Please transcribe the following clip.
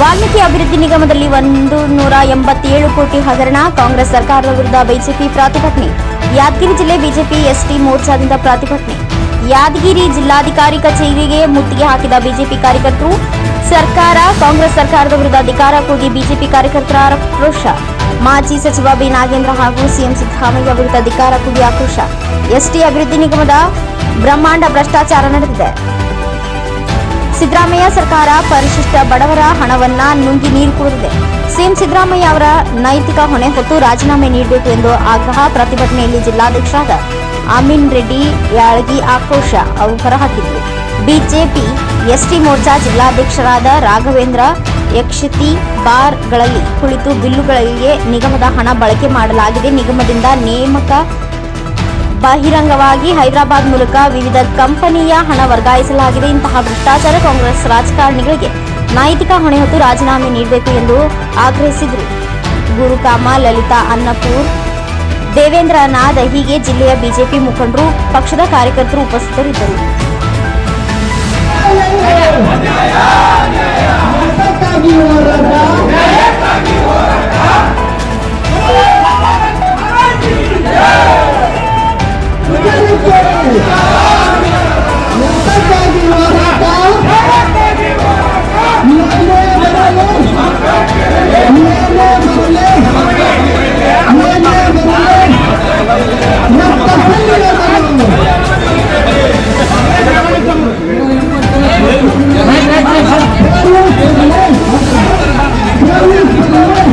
ವಾಲ್ಮೀಕಿ ಅಭಿವೃದ್ಧಿ ನಿಗಮದಲ್ಲಿ ಒಂದು ನೂರ ಎಂಬತ್ತೇಳು ಕೋಟಿ ಹಗರಣ, ಕಾಂಗ್ರೆಸ್ ಸರ್ಕಾರದ ವಿರುದ್ಧ ಬಿಜೆಪಿ ಪ್ರತಿಭಟನೆ, ಯಾದಗಿರಿ ಜಿಲ್ಲೆ ಬಿಜೆಪಿ ಎಸ್ಟಿ ಮೋರ್ಚಾದಿಂದ ಪ್ರತಿಭಟನೆ. ಯಾದಗಿರಿ ಜಿಲ್ಲಾಧಿಕಾರಿ ಕಚೇರಿಗೆ ಮುತ್ತಿಗೆ ಹಾಕಿದ ಬಿಜೆಪಿ ಕಾರ್ಯಕರ್ತರು, ಸರ್ಕಾರ, ಕಾಂಗ್ರೆಸ್ ಸರ್ಕಾರದ ವಿರುದ್ಧ ಅಧಿಕಾರ ಕೂಗಿ ಬಿಜೆಪಿ ಕಾರ್ಯಕರ್ತರ ಆಕ್ರೋಶ. ಮಾಜಿ ಸಚಿವ ಬಿ ನಾಗೇಂದ್ರ ಹಾಗೂ ಸಿಎಂ ಸಿದ್ದರಾಮಯ್ಯ ವಿರುದ್ಧ ಅಧಿಕಾರ ಕೂಗಿ ಆಕ್ರೋಶ. ಎಸ್ಟಿ ಅಭಿವೃದ್ಧಿ ನಿಗಮದ ಬ್ರಹ್ಮಾಂಡ ಭ್ರಷ್ಟಾಚಾರ ನಡೆದಿದೆ. ಸಿದ್ದರಾಮಯ್ಯ ಸರ್ಕಾರ ಪರಿಶಿಷ್ಟ ಬಡವರ ಹಣವನ್ನ ನುಂಗಿ ನೀರು ಕುಡಿದಿದೆ. ಸಿಎಂ ಸಿದ್ದರಾಮಯ್ಯ ಅವರ ನೈತಿಕ ಹೊಣೆ ಹೊತ್ತು ರಾಜೀನಾಮೆ ನೀಡಬೇಕು ಎಂದು ಆಗ್ರಹ ಪ್ರತಿಭಟನೆಯಲ್ಲಿ ಜಿಲ್ಲಾಧ್ಯಕ್ಷರಾದ ಅಮೀನ್ ರೆಡ್ಡಿ, ಯಾಳಗಿ ಆಕ್ರೋಶ ಅವರು ಹೊರಹಾಕಿದ್ರು ಬಿಜೆಪಿ, ಎಸ್ಟಿ ಮೋರ್ಚಾ ಜಿಲ್ಲಾಧ್ಯಕ್ಷರಾದ ರಾಘವೇಂದ್ರ ಯಕ್ಷತಿ ಬಾರ್ಗಳಲ್ಲಿ ಕುಳಿತು ಬಿಲ್ಲುಗಳಿಗೆ ನಿಗಮದ ಹಣ ಬಳಕೆ ಮಾಡಲಾಗಿದೆ. ನಿಗಮದಿಂದ ನೇಮಕ ಬಹಿರಂಗವಾಗಿ ಹೈದರಾಬಾದ್ ಮೂಲಕ ವಿವಿಧ ಕಂಪನಿಯ ಹಣ ವರ್ಗಾಯಿಸಲಾಗಿದೆ. ಇಂತಹ ಭ್ರಷ್ಟಾಚಾರ ಕಾಂಗ್ರೆಸ್ ರಾಜಕಾರಣಿಗಳಿಗೆ ನೈತಿಕ ಹೊಣೆ ಹೊತ್ತು ರಾಜೀನಾಮೆ ನೀಡಬೇಕು ಎಂದು ಆಗ್ರಹಿಸಿದರು. ಗುರುಕಾಮ, ಲಲಿತಾ ಅನ್ನಪೂರ್ ದೇವೇಂದ್ರ ನಾದ್ ಹೀಗೆ ಜಿಲ್ಲೆಯ ಬಿಜೆಪಿ ಮುಖಂಡರು ಪಕ್ಷದ ಕಾರ್ಯಕರ್ತರು ಉಪಸ್ಥಿತರಿದ್ದರು. I'm